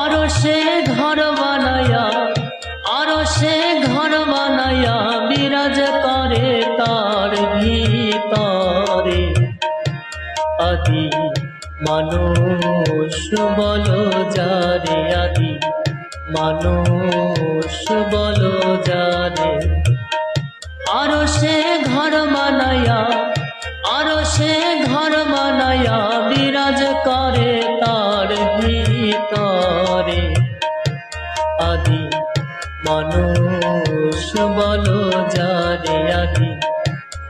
আরও সে ঘর বানায়া আরও সে ঘর বানায়া, বিরাজ করে তার ভিতরে। আদি মানুষ বল যারে, আদি মানুষ বল যারে। আরও সে আদি। মানুষ বল যারে আদি।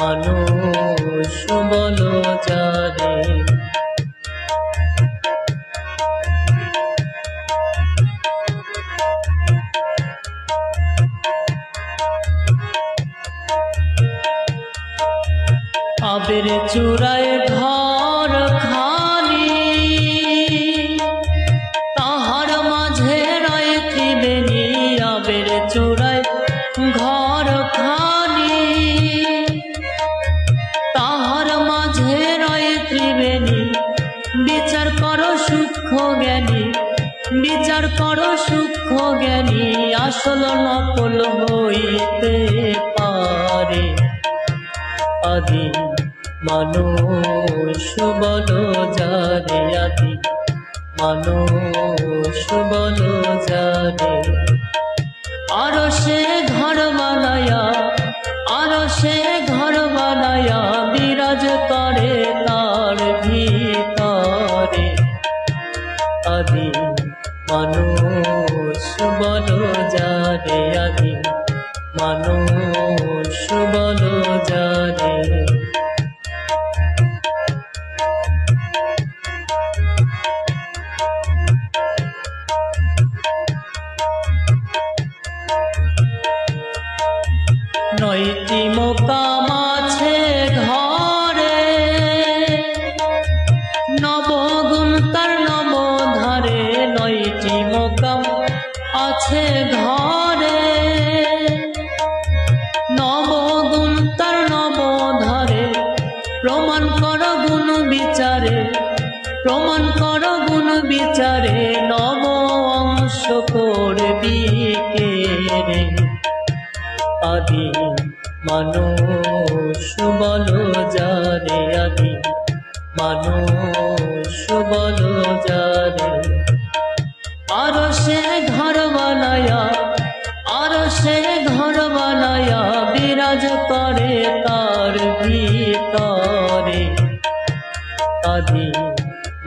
মানুষ বল যারে আবের চূড়ায় ঘর আসল নকল হইতে পারে। আদি মানুষ বল যারে আদি মানুষ বল যারে আর সে ঘর বানায়া আর সে ঘর বানায়া বিরাজ করে তার ভিতরে। আদি মানুষ যারে আদি মানুষ বল যারে। নয়টি মোকাম আছে ঘরে নবগুণ তার নবধারে নয়টি মোকাম আছে গুণ বিচারে, প্রমাণ কর গুণ বিচারে, নব অংশ করবি কে রে আদি মানুষ বল যারে আদি মানুষ বল যারে আর সে ঘর বানায়া আদি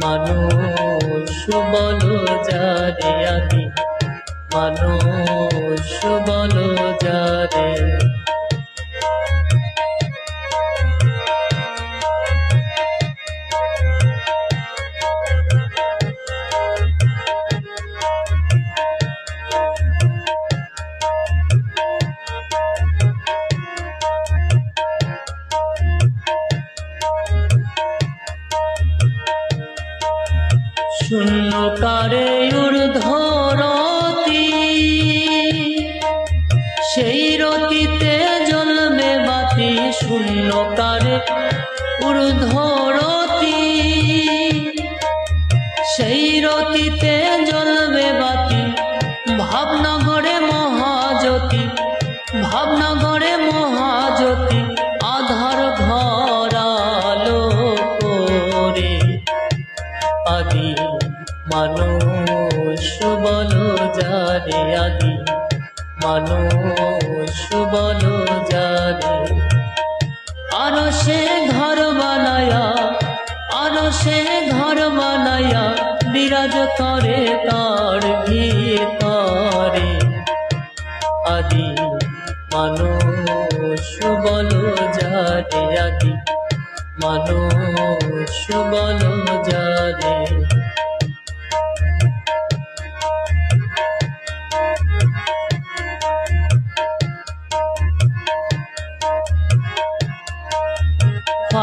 মানুষ বল যারে আমি। মানুষ বল যারে শূন্যকারে ঊর্ধ্বরতি। সেই রতিতে জ্বলবে বাতি শূন্যকারে ঊর্ধ্বরতি। সেই রতিতে মানুষ বল যারে আদি। মানুষ বল যারে আরও সে ঘর বানায়া আরও সে ঘর বানায়া, বিরাজ করে তার ভিতরে। আদি, মানুষ বল যারে আদি। মানুষ বল যারে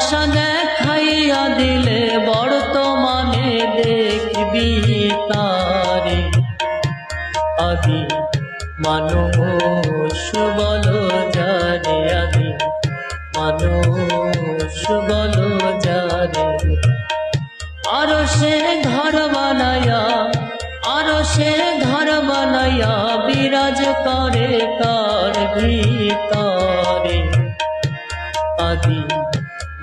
নকশা দেখাইয়া দিলে বর্তমানে দেখবি তারে আদি মানুষ বল যারে আদি মানুষ বল যারে আরও সে ঘর বানায়া আরও সে ঘর বানায়া বিরাজ করে তার ভিতরে। আদি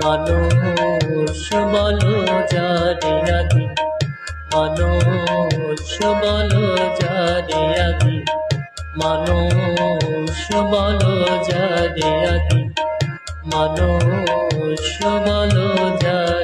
মানুষ বলো যারে আগে। মানুষ বলো যারে আগে। মানুষ বলো যারে আগে। মানুষ বলো যারে